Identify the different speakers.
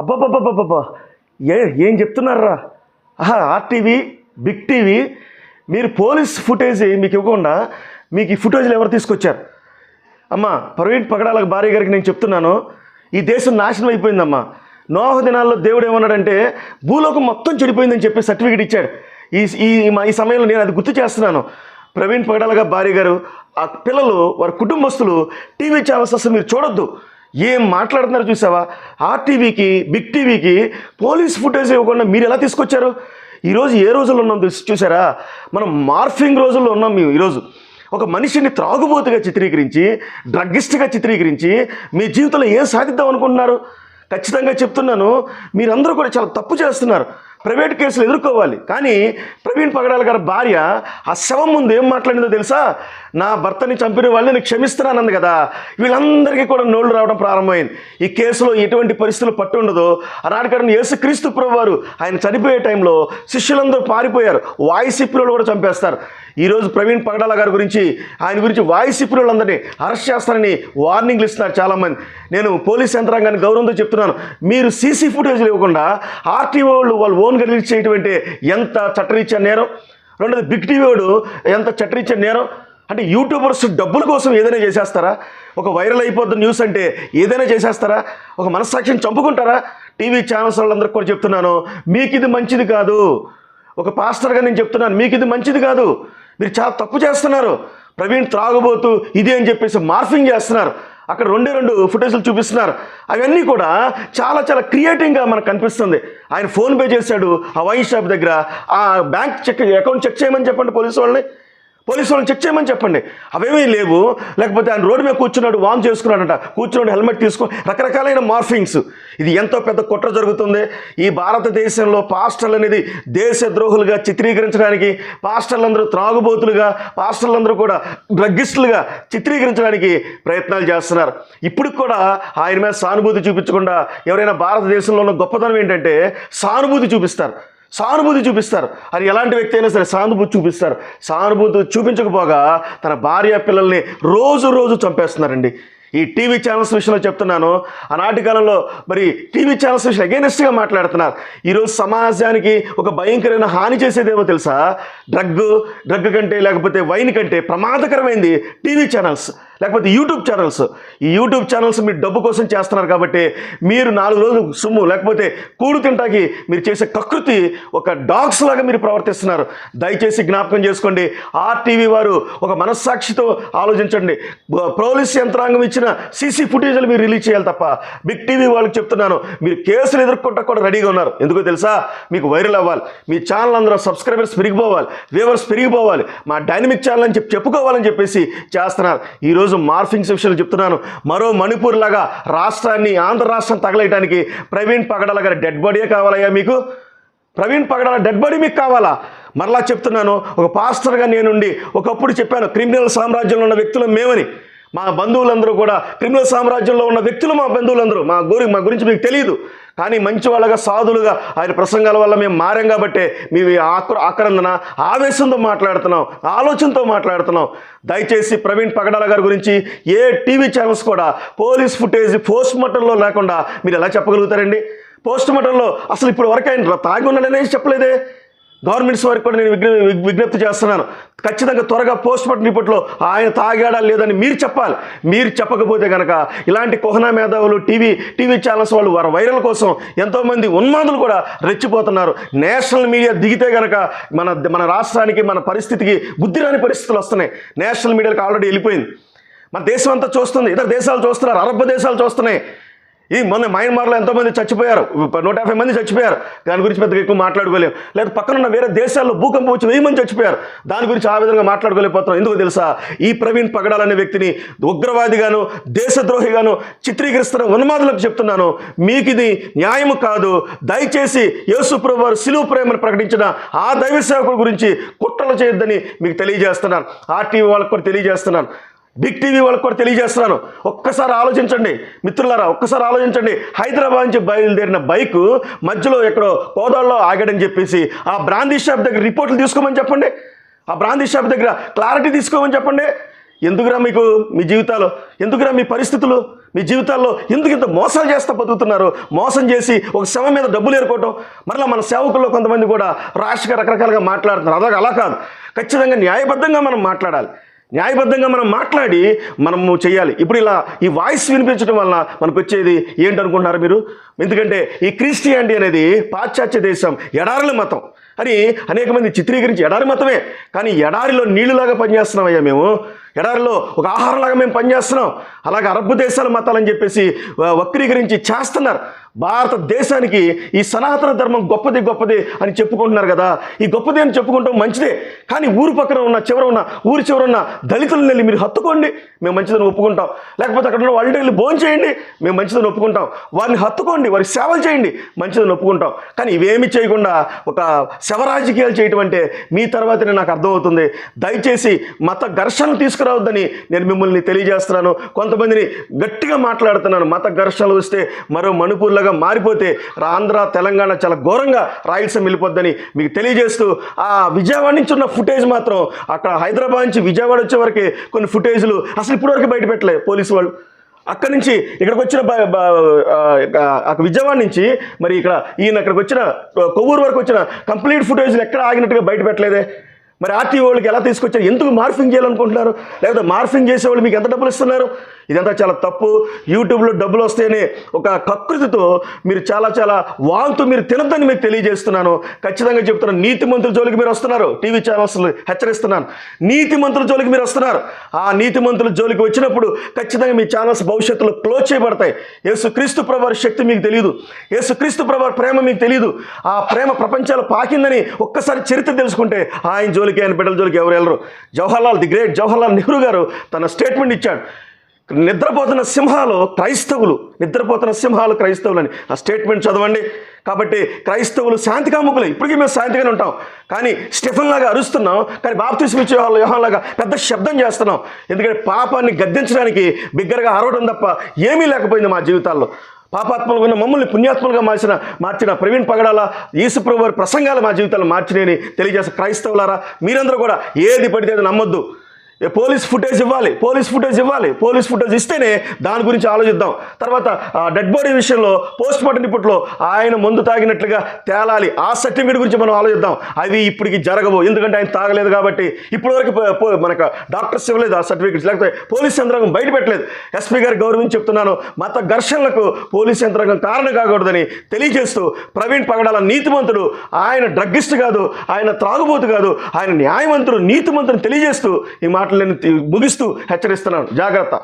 Speaker 1: అబ్బాబ్బాబ్బాబ్బా ఏ ఏం చెప్తున్నారా ఆహా ఆర్టీవీ బిగ్ టీవీ మీరు పోలీస్ ఫుటేజ్ మీకు ఇవ్వకుండా మీకు ఈ ఫుటేజ్లు ఎవరు తీసుకొచ్చారు? అమ్మా ప్రవీణ్ పగడాల భార్య గారికి నేను చెప్తున్నాను ఈ దేశం నాశనం అయిపోయిందమ్మా. నోహ దినాల్లో దేవుడు ఏమన్నాడంటే భూలోకం మొత్తం చెడిపోయిందని చెప్పి సర్టిఫికేట్ ఇచ్చాడు. ఈ ఈ ఈ సమయంలో నేను అది గుర్తు చేస్తున్నాను. ప్రవీణ్ పగడాల గారి భార్య గారు ఆ పిల్లలు వారి కుటుంబస్తులు టీవీ ఛానల్స్ అసలు మీరు చూడొద్దు. ఏం మాట్లాడుతున్నారు చూసావా? ఆర్టీవీకి బిగ్ టీవీకి పోలీస్ ఫుటేజ్ ఇవ్వకుండా మీరు ఎలా తీసుకొచ్చారు? ఈరోజు ఏ రోజుల్లో ఉన్నాం చూసి- చూసారా? మనం మార్ఫింగ్ రోజుల్లో ఉన్నాం మేము ఈరోజు. ఒక మనిషిని త్రాగుబోతుగా చిత్రీకరించి డ్రగ్గిస్ట్గా చిత్రీకరించి మీ జీవితంలో ఏం సాధిద్దాం అనుకుంటున్నారు? ఖచ్చితంగా చెప్తున్నాను. మీరందరూ కూడా చాలా తప్పు చేస్తున్నారు. ప్రైవేట్ కేసులు ఎదుర్కోవాలి. కానీ ప్రవీణ్ పగడాల గారి భార్య ఆ శవం ముందు ఏం మాట్లాడిందో తెలుసా? నా భర్తని చంపిన వాళ్ళని నేను క్షమిస్తున్నానంది కదా. వీళ్ళందరికీ కూడా నోళ్ళు రావడం ప్రారంభమైంది. ఈ కేసులో ఎటువంటి పరిస్థితులు పట్టు ఉండదో ఆనాటికాడని యేసు క్రీస్తు ప్రభు ఆయన చనిపోయే టైంలో శిష్యులందరూ పారిపోయారు. వాయిస్ కూడా చంపేస్తారు. ఈరోజు ప్రవీణ్ పగడాల గారి గురించి ఆయన గురించి వాయిస్ అరెస్ట్ చేస్తారని వార్నింగ్లు ఇస్తున్నారు చాలామంది. నేను పోలీస్ యంత్రాంగాన్ని గౌరవంతో చెప్తున్నాను. మీరు సీసీ ఫుటేజ్లు ఇవ్వకుండా ఆర్టీఓ వాళ్ళు వాళ్ళు ఓన్గా రిలీజ్ చేయటం అంటే ఎంత చట్టరీత్యా నేరం? రెండోది బిగ్ టీవీ వాడు ఎంత చట్టరీత్యా నేరం? అంటే యూట్యూబర్స్ డబ్బుల కోసం ఏదైనా చేసేస్తారా? ఒక వైరల్ అయిపోద్ది న్యూస్ అంటే ఏదైనా చేసేస్తారా? ఒక మనస్సాక్షిని చంపుకుంటారా? టీవీ ఛానల్స్ వాళ్ళందరికీ కూడా చెప్తున్నాను మీకు ఇది మంచిది కాదు. ఒక పాస్టర్గా నేను చెప్తున్నాను మీకు ఇది మంచిది కాదు. మీరు చాలా తప్పు చేస్తున్నారు. ప్రవీణ్ త్రాగబోతూ ఇది అని చెప్పేసి మార్ఫింగ్ చేస్తున్నారు. అక్కడ రెండే రెండు ఫుటేజ్లు చూపిస్తున్నారు. అవన్నీ కూడా చాలా చాలా క్రియేటివ్గా మనకు కనిపిస్తుంది. ఆయన ఫోన్ పే చేశాడు ఆ వైన్ షాప్ దగ్గర. ఆ బ్యాంక్ చెక్ అకౌంట్ చెక్ చేయమని చెప్పండి పోలీసు వాళ్ళని. పోలీసు వాళ్ళని చెక్ చేయమని చెప్పండి. అవేమీ లేవు. లేకపోతే ఆయన రోడ్డు మీద కూర్చున్నాడు వామ్ చేసుకున్నాడంట. కూర్చున్నాడు హెల్మెట్ తీసుకో రకరకాలైన మార్ఫింగ్స్. ఇది ఎంతో పెద్ద కుట్ర జరుగుతుంది. ఈ భారతదేశంలో పాస్టర్లు అనేది దేశ ద్రోహులుగా చిత్రీకరించడానికి పాస్టర్లందరూ త్రాగుబోతులుగా పాస్టర్లందరూ కూడా డ్రగ్గిస్టులుగా చిత్రీకరించడానికి ప్రయత్నాలు చేస్తున్నారు. ఇప్పుడు కూడా ఆయన మీద సానుభూతి చూపించకుండా ఎవరైనా భారతదేశంలో ఉన్న గొప్పతనం ఏంటంటే సానుభూతి చూపిస్తారు. సానుభూతి చూపిస్తారు. అది ఎలాంటి వ్యక్తి అయినా సరే సానుభూతి చూపిస్తారు. సానుభూతి చూపించకపోగా తన భార్య పిల్లల్ని రోజు రోజు చంపేస్తున్నారండి. ఈ టీవీ ఛానల్స్ విషయంలో చెప్తున్నాను. ఆనాటి కాలంలో మరి టీవీ ఛానల్స్ విషయం అగేనెస్ట్గా మాట్లాడుతున్నారు. ఈరోజు సమాజానికి ఒక భయంకరమైన హాని చేసేదేమో తెలుసా? డ్రగ్ డ్రగ్ కంటే లేకపోతే వైన్ కంటే ప్రమాదకరమైంది టీవీ ఛానల్స్. లేకపోతే యూట్యూబ్ ఛానల్స్. ఈ యూట్యూబ్ ఛానల్స్ మీరు డబ్బు కోసం చేస్తున్నారు కాబట్టి మీరు నాలుగు రోజులు సొమ్ము లేకపోతే కూడు తింటాకి మీరు చేసే కకృతి ఒక డాగ్స్ లాగా మీరు ప్రవర్తిస్తున్నారు. దయచేసి జ్ఞాపకం చేసుకోండి. ఆర్టీవీ వారు ఒక మనస్సాక్షితో ఆలోచించండి. పోలీస్ యంత్రాంగం ఇచ్చిన సీసీ ఫుటేజ్లు మీరు రిలీజ్ చేయాలి తప్ప బిగ్ టీవీ వాళ్ళకి చెప్తున్నాను. మీరు కేసులు ఎదుర్కొంటా కూడా రెడీగా ఉన్నారు. ఎందుకో తెలుసా? మీకు వైరల్ అవ్వాలి. మీ ఛానల్ అందరూ సబ్స్క్రైబర్స్ పెరిగిపోవాలి. వ్యూవర్స్ పెరిగిపోవాలి. మా డైనమిక్ ఛానల్ అని చెప్పి చెప్పుకోవాలని చెప్పేసి చేస్తున్నారు. ఈరోజు మార్ఫింగ్స్ విషయాలు చెప్తున్నాను. మరో మణిపూర్ లాగా రాష్ట్రాన్ని ఆంధ్ర రాష్ట్రం తగలేయడానికి ప్రవీణ్ పగడాల గారి డెడ్ బాడీయే కావాలయ్యా మీకు? ప్రవీణ్ పగడాల డెడ్ బాడీ మీకు కావాలా? మరలా చెప్తున్నాను ఒక పాస్టర్గా నేనుండి ఒకప్పుడు చెప్పాను క్రిమినల్ సామ్రాజ్యంలో ఉన్న వ్యక్తులు మేమని. మా బంధువులందరూ కూడా క్రిమినల్ సామ్రాజ్యంలో ఉన్న వ్యక్తులు మా బంధువులందరూ. మా గురి మా గురించి మీకు తెలియదు కానీ మంచి వాళ్ళగా సాధులుగా ఆయన ప్రసంగాల వల్ల మేము మారాం కాబట్టి మీ ఆక్ర ఆక్రందన ఆవేశంతో మాట్లాడుతున్నాం ఆలోచనతో మాట్లాడుతున్నాం. దయచేసి ప్రవీణ్ పగడాల గారి గురించి ఏ టీవీ ఛానల్స్ కూడా పోలీస్ ఫుటేజ్ పోస్ట్ మార్టంలో లేకుండా మీరు ఎలా చెప్పగలుగుతారండి? పోస్ట్ మార్టంలో అసలు ఇప్పుడు వరకు ఆయన తాగి ఉన్నాడనేసి చెప్పలేదే? గవర్నమెంట్స్ వారికి కూడా నేను విజ్ఞ విజ్ఞప్తి చేస్తున్నాను. ఖచ్చితంగా త్వరగా పోస్ట్ మార్టం రిపోర్ట్లో ఆయన తాగాడా లేదని మీరు చెప్పాలి. మీరు చెప్పకపోతే కనుక ఇలాంటి కుహనా మేధావులు టీవీ టీవీ ఛానల్స్ వాళ్ళు వారి వైరల్ కోసం ఎంతోమంది ఉన్మాదులు కూడా రెచ్చిపోతున్నారు. నేషనల్ మీడియా దిగితే కనుక మన మన రాష్ట్రానికి మన పరిస్థితికి బుద్ధి రాని పరిస్థితులు వస్తున్నాయి. నేషనల్ మీడియాకి ఆల్రెడీ వెళ్ళిపోయింది. మన దేశం అంతా చూస్తుంది. ఇతర దేశాలు చూస్తున్నారు. అరబ్ దేశాలు చూస్తున్నాయి. ఈ మొన్న మయన్మార్లో ఎంతోమంది చచ్చిపోయారు. నూట యాభై మంది చచ్చిపోయారు. దాని గురించి పెద్దగా ఎక్కువ మాట్లాడుకోలేము లేదా పక్కనున్న వేరే దేశాల్లో భూకంపం వచ్చి వెయ్యి మంది చచ్చిపోయారు. దాని గురించి ఆ విధంగా మాట్లాడుకోలేకపోతున్నాం. ఎందుకు తెలుసా? ఈ ప్రవీణ్ పగడాల్ అనే వ్యక్తిని ఉగ్రవాదిగాను దేశద్రోహిగాను చిత్రీకరిస్తున్న ఉన్మాదులకు చెప్తున్నాను. మీకు ఇది న్యాయము కాదు. దయచేసి యేసుప్రభు వారు సిలువ ప్రేమను ప్రకటించిన ఆ దైవ సేవకుల గురించి కుట్రలు చేయొద్దని మీకు తెలియజేస్తున్నాను. ఆర్టీవీ వాళ్ళకు కూడా తెలియజేస్తున్నాను. బిగ్ టీవీ వాళ్ళకి కూడా తెలియజేస్తున్నాను. ఒక్కసారి ఆలోచించండి. మిత్రులారా ఒక్కసారి ఆలోచించండి. హైదరాబాద్ నుంచి బయలుదేరిన బైక్ మధ్యలో ఎక్కడో కోదాడలో ఆగాడని చెప్పేసి ఆ బ్రాందీ షాప్ దగ్గర రిపోర్ట్లు తీసుకోమని చెప్పండి. ఆ బ్రాందీ షాప్ దగ్గర క్లారిటీ తీసుకోమని చెప్పండి. ఎందుకురా మీకు మీ జీవితాలు? ఎందుకురా మీ పరిస్థితులు? మీ జీవితాల్లో ఎందుకు ఇంత మోసాలు చేస్తా బతుకుతున్నారు? మోసం చేసి ఒక శవం మీద డబ్బులు ఏరుకోవటం. మరలా మన సేవకుల్లో కొంతమంది కూడా రాష్ట్రంగా రకరకాలుగా మాట్లాడుతున్నారు. అలాగే అలా కాదు. ఖచ్చితంగా న్యాయబద్ధంగా మనం మాట్లాడాలి. న్యాయబద్ధంగా మనం మాట్లాడి మనము చేయాలి. ఇప్పుడు ఇలా ఈ వాయిస్ వినిపించడం వల్ల మనకు వచ్చేది ఏంటనుకుంటున్నారు మీరు? ఎందుకంటే ఈ క్రిస్టియానిటీ అనేది పాశ్చాత్య దేశం ఎడారుల మతం. అని అనేక మంది చిత్రీకరించి ఎడారి మతమే. కానీ ఎడారిలో నీళ్ళులాగా పనిచేస్తున్నామయ్యా మేము. ఎడారిలో ఒక ఆహారంలాగా మేము పనిచేస్తున్నాం. అలాగే అరబ్బు దేశాల మతాలని చెప్పేసి వక్రీకరించి చేస్తున్నారు. భారతదేశానికి ఈ సనాతన ధర్మం గొప్పది గొప్పది అని చెప్పుకుంటున్నారు కదా. ఈ గొప్పది అని చెప్పుకుంటాం మంచిదే. కానీ ఊరు పక్కన ఉన్న చివర ఉన్న ఊరి చివర ఉన్న దళితులను వెళ్ళి మీరు హత్తుకోండి. మేము మంచిదని ఒప్పుకుంటాం. లేకపోతే అక్కడ ఉన్న వాళ్ళని వెళ్ళి భోజనం చేయండి. మేము మంచిదని ఒప్పుకుంటాం. వారిని హత్తుకోండి. వారి సేవలు చేయండి. మంచిదని ఒప్పుకుంటాం. కానీ ఇవేమి చేయకుండా ఒక శవ రాజకీయాలు చేయటం అంటే మీ తర్వాతనే నాకు అర్థమవుతుంది. దయచేసి మత ఘర్షణలు తీసుకురావద్దని నేను మిమ్మల్ని తెలియజేస్తున్నాను. కొంతమందిని గట్టిగా మాట్లాడుతున్నాను. మత ఘర్షణలు వస్తే మరో మణిపూర్లాగా మారిపోతే ఆంధ్ర తెలంగాణ చాలా ఘోరంగా రాయలసీమ వెళ్ళిపోద్దని మీకు తెలియజేస్తూ ఆ విజయవాడ నుంచి ఉన్న ఫుటేజ్ మాత్రం అక్కడ హైదరాబాద్ నుంచి విజయవాడ వచ్చే వరకే కొన్ని ఫుటేజ్లు అసలు ఇప్పటివరకు బయటపెట్టలే పోలీసు వాళ్ళు. అక్కడి నుంచి ఇక్కడికి వచ్చిన విజయవాడ నుంచి మరి ఇక్కడ ఈయన ఇక్కడికి వచ్చిన కొవ్వూరు వరకు వచ్చిన కంప్లీట్ ఫుటేజ్లు ఎక్కడ ఆగినట్టుగా బయట పెట్టలేదే? మరి ఆర్టీఓ వాళ్ళకి ఎలా తీసుకొచ్చారు? ఎందుకు మార్ఫింగ్ చేయాలనుకుంటున్నారు? లేకపోతే మార్ఫింగ్ చేసే వాళ్ళు మీకు ఎంత డబ్బులు ఇస్తున్నారు? ఇదంతా చాలా తప్పు. యూట్యూబ్లో డబ్బులు వస్తేనే ఒక కకృతితో మీరు చాలా చాలా వాంతు మీరు తినద్దని మీకు తెలియజేస్తున్నాను. ఖచ్చితంగా చెప్తున్నాను నీతి మంత్రుల జోలికి మీరు వస్తున్నారు. టీవీ ఛానల్స్ హెచ్చరిస్తున్నాను. నీతి మంత్రుల జోలికి మీరు వస్తున్నారు. ఆ నీతి మంత్రుల జోలికి వచ్చినప్పుడు ఖచ్చితంగా మీ ఛానల్స్ భవిష్యత్తులో క్లోజ్ చేయబడతాయి. యేసు క్రీస్తు ప్రభావ శక్తి మీకు తెలియదు యేసు క్రీస్తు ప్రభావ ప్రేమ మీకు తెలియదు ఆ ప్రేమ ప్రపంచాలు పాకిందని ఒక్కసారి చరిత్ర తెలుసుకుంటే ఆయన జోలికి ఆయన బిడ్డల జోలికి ఎవరు వెళ్ళరు. జవహర్లాల్ ది గ్రేట్ జవహర్లాల్ నెహ్రూ గారు తన స్టేట్మెంట్ ఇచ్చాడు. నిద్రపోతున్న సింహాలు క్రైస్తవులు. నిద్రపోతున్న సింహాలు క్రైస్తవులని. ఆ స్టేట్మెంట్ చదవండి. కాబట్టి క్రైస్తవులు శాంతి కాముకులే ఇప్పటికీ మేము శాంతిగానే ఉంటాం. కానీ స్టెఫన్ లాగా అరుస్తున్నాం. కానీ బాప్తిస్మ ఇచ్చే వాళ్ళు యోహాన్లాగా పెద్ద శబ్దం చేస్తున్నాం. ఎందుకంటే పాపాన్ని గద్దించడానికి బిగ్గరగా అరవడం తప్ప ఏమీ లేకపోయింది మా జీవితాల్లో. పాపాత్మలుగా ఉన్న మమ్మల్ని పుణ్యాత్మలుగా మార్చిన మార్చిన ప్రవీణ్ పగడాల ఈసుప్రభు వారి ప్రసంగాలు మా జీవితాలు మార్చినని తెలియజేస్తే క్రైస్తవులారా మీరందరూ కూడా ఏది పడితే అది నమ్మొద్దు. పోలీస్ ఫుటేజ్ ఇవ్వాలి పోలీస్ ఫుటేజ్ ఇవ్వాలి పోలీస్ ఫుటేజ్ ఇస్తేనే దాని గురించి ఆలోచిద్దాం. తర్వాత డెడ్ బాడీ విషయంలో పోస్ట్ మార్టం రిపోర్ట్లో ఆయన మందు తాగినట్లుగా తేలాలి. ఆ సర్టిఫికేట్ గురించి మనం ఆలోచిద్దాం. అవి ఇప్పటికి జరగవు. ఎందుకంటే ఆయన తాగలేదు కాబట్టి ఇప్పటివరకు పో- మనకు డాక్టర్స్ ఇవ్వలేదు ఆ సర్టిఫికేట్స్. లేకపోతే పోలీస్ యంత్రాంగం బయట పెట్టలేదు. ఎస్పీ గారి గౌరవించి చెప్తున్నాను. మత ఘర్షణలకు పోలీస్ యంత్రాంగం కారణం కాకూడదని తెలియజేస్తూ ప్రవీణ్ పగడాల నీతిమంతుడు ఆయన డ్రగ్గిస్ట్ కాదు ఆయన త్రాగుబోతు కాదు ఆయన న్యాయవంతుడు నీతిమంతుడు తెలియజేస్తూ ఈ మాట మాటలను ముగిస్తూ హెచ్చరిస్తున్నాను. జాగ్రత్త.